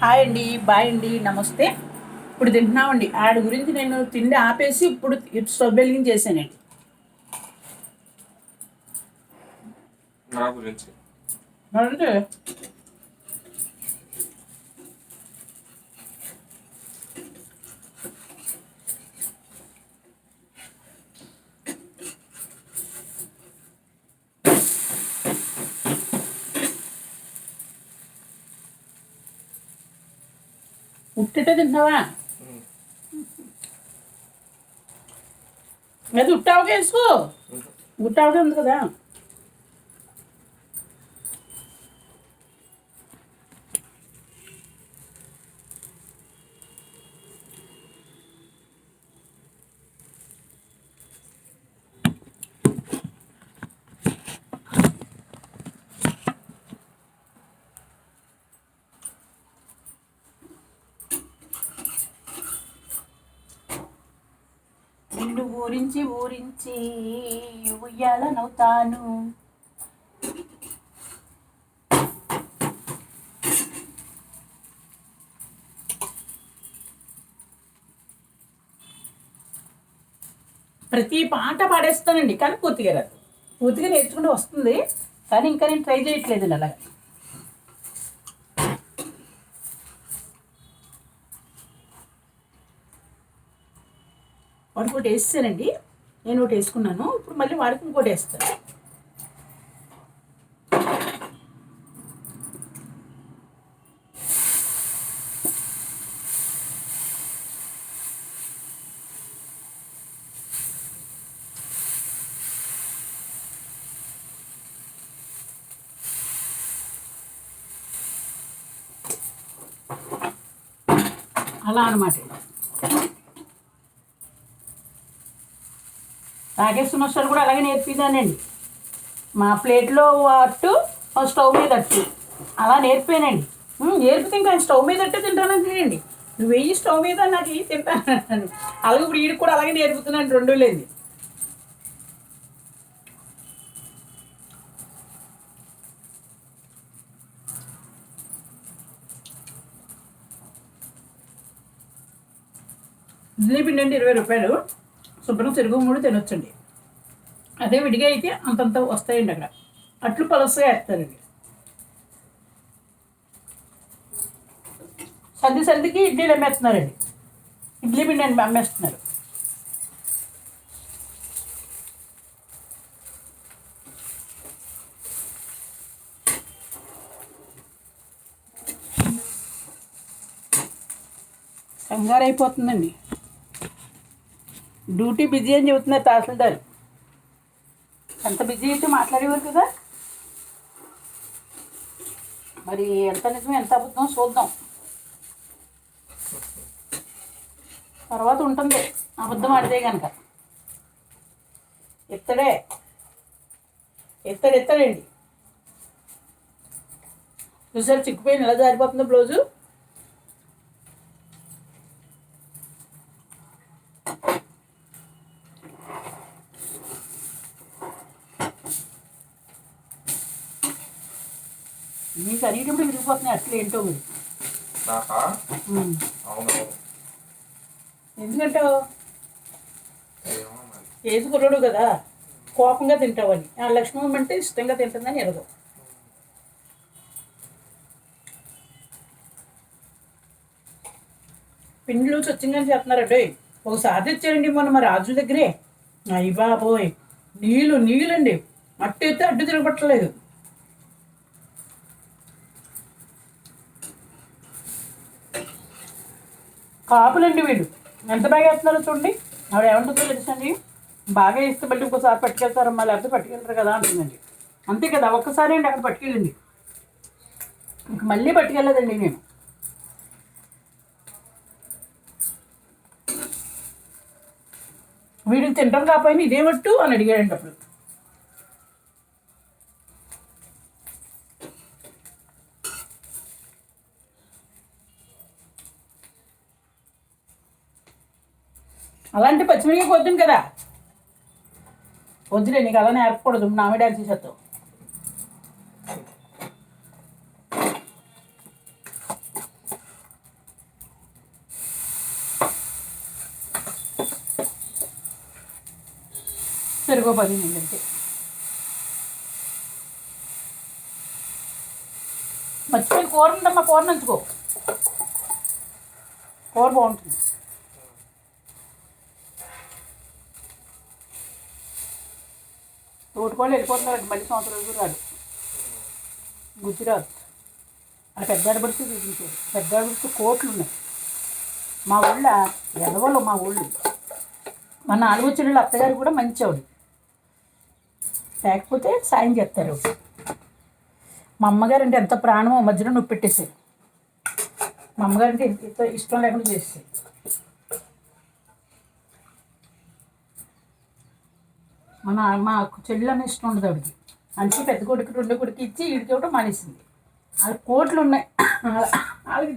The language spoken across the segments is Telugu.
హాయ్ అండి బాయ్ అండి నమస్తే. ఇప్పుడు తింటున్నామండి. ఆడి గురించి నేను తిండి ఆపేసి ఇప్పుడు స్టవ్ వెలిగించేసానండి నా గురించి. అంటే ఉట్టిటే తింటావా? అది ఉట్టావగా వేసుకో. ఉట్టావగా ఉంది కదా. ఊరించి ఊరించి ఉయ్యాలనవుతాను. ప్రతి పాట పాడేస్తానండి కానీ పూర్తిగా రాదు. పూర్తిగా నేర్చుకుంటూ వస్తుంది కానీ ఇంకా నేను ట్రై చేయట్లేదు అలాగా వాడికి ఒకటి వేస్తానండి. నేను ఒకటి వేసుకున్నాను. ఇప్పుడు మళ్ళీ వాడికి ఇంకోటి వేస్తాను. అలా అనమాట రాకేష్ మాస్టర్ కూడా అలాగే నేర్పిదానండి మా ప్లేట్లో అట్టు స్టవ్ మీద అట్టు. అలా నేర్పానండి. నేర్పితే ఇంకా స్టవ్ మీద అట్టే తింటానని తినండి. నువ్వు వెయ్యి స్టవ్ మీద నాకు వెయ్యి తింటాను అలాగే ఇప్పుడు వీడికి కూడా అలాగే నేర్పుతున్నాను రెండు లేదు ఇడ్లీ పిండి అంటే ఇరవై రూపాయలు. శుభ్రం చెరుగు మూడు తినొచ్చండి. అదే విడిగా అయితే అంతంత వస్తాయండి అక్కడ. అట్లు పలసగా వేస్తారండి సంధి సంధికి ఇడ్లీలు అమ్మేస్తున్నారండి. ఇడ్లీ పిండి అమ్మేస్తున్నారు. కంగారు అయిపోతుందండి డ్యూటీ బిజీ అని చెబుతున్నారు తహసీల్దార్. ఎంత బిజీ అయితే మాట్లాడేవారు కదా? మరి ఎంత నిజం ఎంత అబద్ధం చూద్దాం. తర్వాత ఉంటుంది అబద్ధం ఆడితే కనుక ఎత్తడే ఎత్తడు ఎత్తడండి. చూసారు చిక్కుపోయిన ఎలా జారిపోతుందో బ్లౌజు? మీకు అడిగేటప్పుడు విరిగిపోతున్నాయి అట్లా ఏంటో మీరు? నాకా? ఎందుకంటే ఏది కుర్రాడు కదా. కోపంగా తింటావని ఆ లక్ష్మణం అంటే ఇష్టంగా తింటుందని ఎరగదు పిండిలు స్వచ్ఛంగా చేస్తున్నారంటే ఒకసారి తెచ్చారండి మొన్న మా రాజు దగ్గరే. అయ్యి బాబోయ్ నీళ్ళు నీళ్ళండి. అట్టు అయితే అడ్డు తిరగబట్టలేదు. కాపులండి వీళ్ళు. ఎంత బాగా వేస్తున్నారో చూడండి. ఆవిడ ఏమంటుందో తెలుసండి? బాగా వేస్తే మళ్ళీ ఇంకోసారి పట్టుకెళ్తారమ్మా లేకపోతే పట్టుకెళ్తారు కదా అంటుందండి. అంతే కదా ఒక్కసారి అండి అక్కడ పట్టుకెళ్ళింది. ఇంక మళ్ళీ పట్టుకెళ్ళదండి నేను. వీడికి తింటాం కాకపోయినా ఇదేమట్టు అని అడిగాడండి అప్పుడు. అలాంటి పచ్చిమిరపకాయ కొద్దును కదా. పొద్దునే నీకు అలానే ఏర్పకూడదు నామిడాలు చేసేస్తావు పెరుగు పది నిండితే మర్చిపోయి కూర ఉందమ్మా కూర నంచుకో. కూర బాగుంటుంది. తోటకోళ్ళు వెళ్ళిపోతున్నాడు మళ్ళీ సంవత్సరం రోజులు రాదు. గుజరాత్ ఆ పెద్ద ఆడబడితే చూపించారు. పెద్ద ఆడబడితే కోట్లు ఉన్నాయి. మా ఊళ్ళో ఎదవలు మా ఊళ్ళు. మా నాలుగు చెల్లెలు అత్తగారు కూడా మంచివాడు లేకపోతే సాయం చేస్తారు. మా అమ్మగారు అంటే ఎంత ప్రాణమో మధ్యలో నొప్పి పెట్టేసారు మా అమ్మగారు అంటే ఎంత ఇష్టం లేకుండా చేసేది మన మా చెల్లెలు అనే ఇష్టం ఉండదు ఆవిడకి. అంటే పెద్ద కొడుకు రెండో కొడుకు ఇచ్చి వీడికి ఇవ్వడం మానేసింది. వాళ్ళ కోట్లు ఉన్నాయి. వాళ్ళకి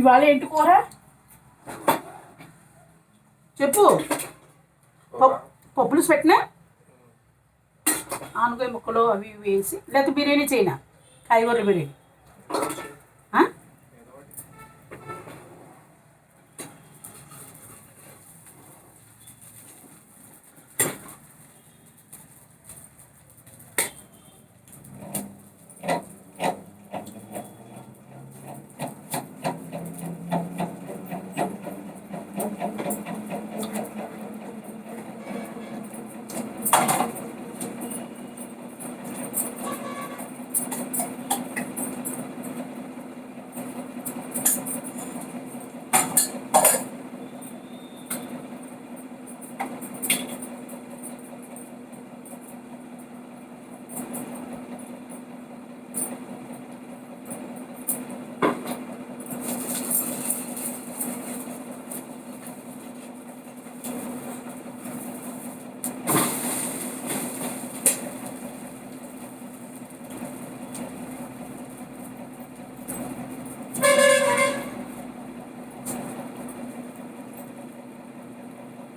ఇవాళ ఏంటి కూర? చెప్పు. పప్పులు పెట్టినా? ఆనగాయ ముక్కలు అవి ఇవి వేసి లేకపోతే బిర్యానీ చేయనా? కాయగూరల బిర్యానీ.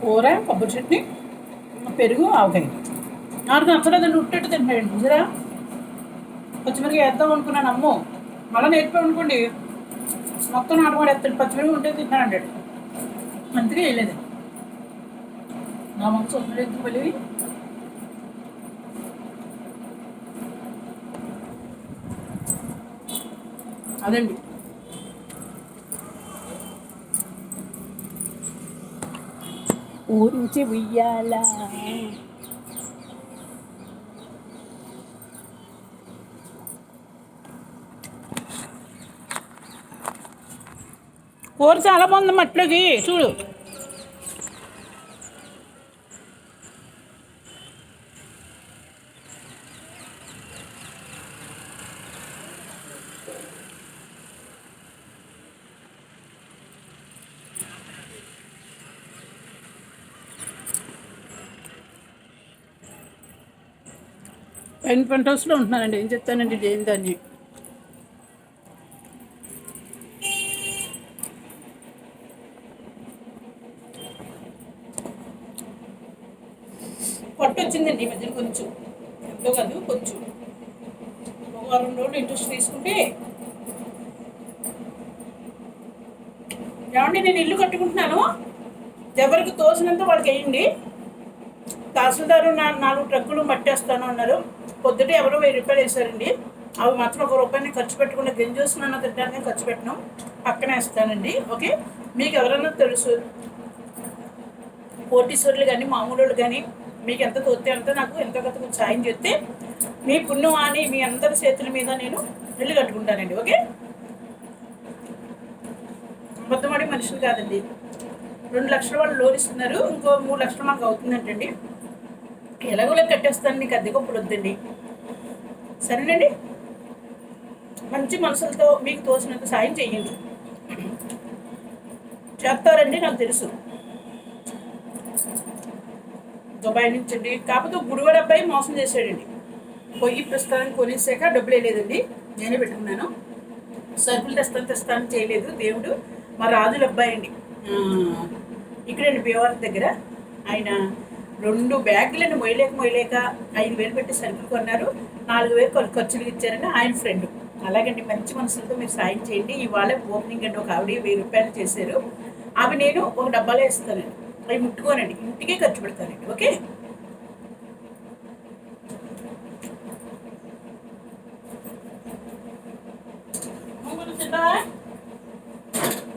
కూర కొబ్బరి చట్నీ పెరుగు ఆవకాయ. నాకు నచ్చలేదండి ఉట్టేట్టు తింటాడండి చూసారా పచ్చిమిరకాయ వేద్దాం అనుకున్నాను అమ్మో. మళ్ళీ నేర్పాడు అనుకోండి. మొత్తం నాటవాడు ఎత్తాడు పచ్చిమిరకాయ ఉంటే తింటాను అంటాడు. అందుకే వెళ్ళేది నా మనసు వదిలేదు వెళ్ళి అదండి. ఊరించి ఉయ్యాల కూర చాలా బాగుంది మట్లోకి చూడు. పైన పెంట్ హౌస్లో ఉంటున్నానండి. ఏం చెప్తానండి? ఏం దాన్ని? పొట్టు వచ్చిందండి ఈ మధ్యన కొంచెం. ఎంతో కాదు కొంచెం. ఒక వారం రోజులు ఇంట్రెస్ట్ తీసుకుంటే. ఏమండి నేను ఇల్లు కట్టుకుంటున్నాను. ఎవరికి తోసినంత వాళ్ళకి వేయండి. తహసీల్దారు నా నాలుగు ట్రక్కులు మట్టేస్తాను అన్నారు. పొద్దుట ఎవరో వెయ్యి రూపాయలు వేశారండి. అవి మాత్రం ఒక రూపాయిని ఖర్చు పెట్టకుండా గింజూసుకున్న తిట్టడానికి ఖర్చు పెట్టినాం. పక్కన వేస్తానండి. ఓకే? మీకు ఎవరైనా తెలుసు కోటీశ్వరులు కానీ మామూలు వాళ్ళు కానీ మీకు ఎంత తోస్తే అంత నాకు ఎంత కొంత కొంచెం సాయం చేస్తే మీ పుణ్యం అని మీ అందరి చేతుల మీద నేను ఇల్లు కట్టుకుంటానండి. ఓకే? అబద్ధమడి మనుషులు కాదండి. రెండు లక్షల వాళ్ళు లోన్ ఇస్తున్నారు. ఇంకో మూడు లక్షలు మాకు అవుతుందంటండి. ఎలాగోలా కట్టేస్తాను నీకు అద్దె గొప్పలు వద్దండి. సరేనండి? మంచి మనసులతో మీకు తోచినంత సాయం చేయండి. చేస్తారండి నాకు తెలుసు. దుబాయ్ నుంచి అండి కాకపోతే గుడివాడ అబ్బాయి మోసం చేశాడండి. పొయ్యి ప్రస్తుతానికి కొనేసాక డబ్బులు వేయలేదండి. నేనే పెట్టుకున్నాను. సరుకులు తెస్తాను తెస్తాను చేయలేదు దేవుడు. మా రాజుల అబ్బాయి అండి. ఇక్కడండి భీమవరం దగ్గర. ఆయన రెండు బ్యాగులను మొయ్యలేక మొయ్యలేక ఐదు వేలు పెట్టి సరుకులు కొన్నారు. నాలుగు వేలు ఖర్చులు ఇచ్చారని ఆయన ఫ్రెండ్. అలాగండి మంచి మనసులతో మీరు సాయం చేయండి. ఇవాళ ఓపెనింగ్ అండి. ఒక ఆవిడ వెయ్యి రూపాయలు చేశారు. అవి నేను ఒక డబ్బాలో వేస్తానండి. అవి ముట్టుకోనండి. ఇంటికే ఖర్చు పెడతానండి. ఓకే ముంగులు తింటావా?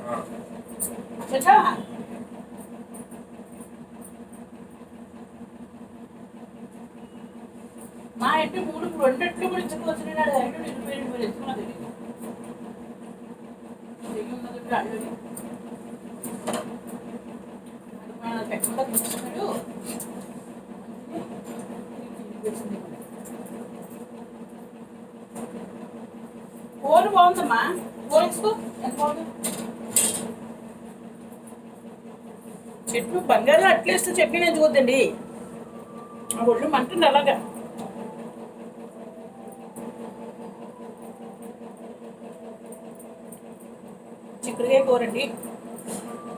ఆ, తింటావా? మా ఇంటి మూడు రెండెట్లు కూడా ఇచ్చుకోవచ్చు నాడు ఐదు ఇరవై రెండు వేలు ఎత్తుకున్నది చెయ్యి ఉన్నది కూడా అడవి. అది మన పెట్టకుండా తీసుకున్నాడు కోడి బాగుందమ్మా. కూర ఎంత బాగుంది? చెట్లు బంగారం అట్లీస్ట్ చెప్పి నేను చూద్దండి ఆ ఒళ్ళు మంటుంది అలాగా. చిక్కుడుకాయ కూరండి.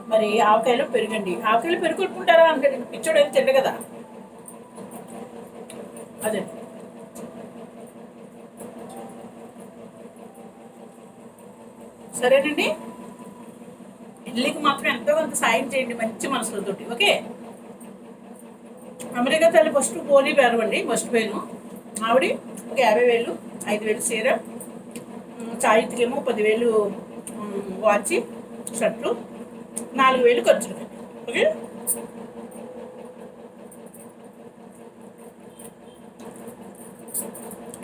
మరి ఆవకాయలు పెరుగండి. ఆవకాయలు పెరుగు కొట్టుకుంటారా అంటే పిచ్చోడు అయితే తిండ కదా. అదే. సరేనండి? ఇడ్లీకి మాత్రం ఎంతో కొంత సాయం చేయండి మంచి మనసులతోటి. ఓకే? అమెరికా తల్లి ఫస్ట్ పోనీ పేరవండి ఫస్ట్ పేను. ఆవిడ ఒక యాభై వేలు ఐదు వేలు చీర. ఉమ్, సాహిత్యకేమో పదివేలు వాచి షర్ట్లు నాలుగు వేలు ఖర్చు. ఓకే?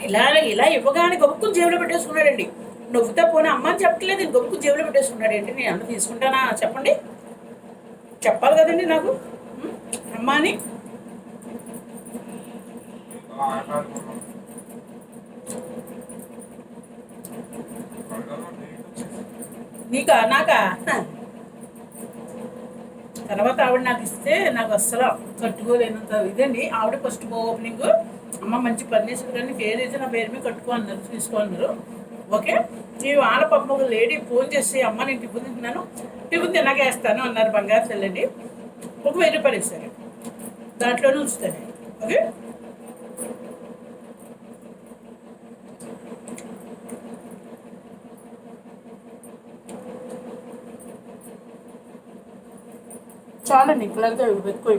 ఇలా ఇలా ఇవ్వగానే గొప్పకు జేబులో పెట్టేసుకున్నాడండి. నవ్వుతా పోనీ అమ్మ అని చెప్పట్లేదు గొప్పకు జేబులో ఏంటి నేను అన్న తీసుకుంటానా? చెప్పండి. చెప్పాలి కదండి నాకు. ఉం? అమ్మ అని ఇలా ఆటాడుకున్నాం. కడగలో నీళ్ళు వచ్చేసి. నీకా నాకా? తర్వాత ఆవిడ నాకు ఇస్తే నాకు అస్సలు కట్టుకోలేనంత ఇదండి ఆవిడ ఫస్ట్ ఓపెనింగ్ అమ్మ మంచి పర్మిషన్ కానీ పేరు అయితే నా పేరు మీద కట్టుకో అన్నారు తీసుకో అన్నారు. ఓకే? ఈ వాళ్ళ పాప ఒక లేడీ ఫోన్ చేసి అమ్మ నేను టిఫిన్ తింటున్నాను టిఫిన్ తిన్నాక వేస్తాను అన్నారు బంగారు తెల్లండి ఒక వెయ్యి రూపాయలు ఇస్తారు. దాంట్లోనే ఉంచుతాను ఓకే? చాలండి పిల్లలతో ఎక్కువ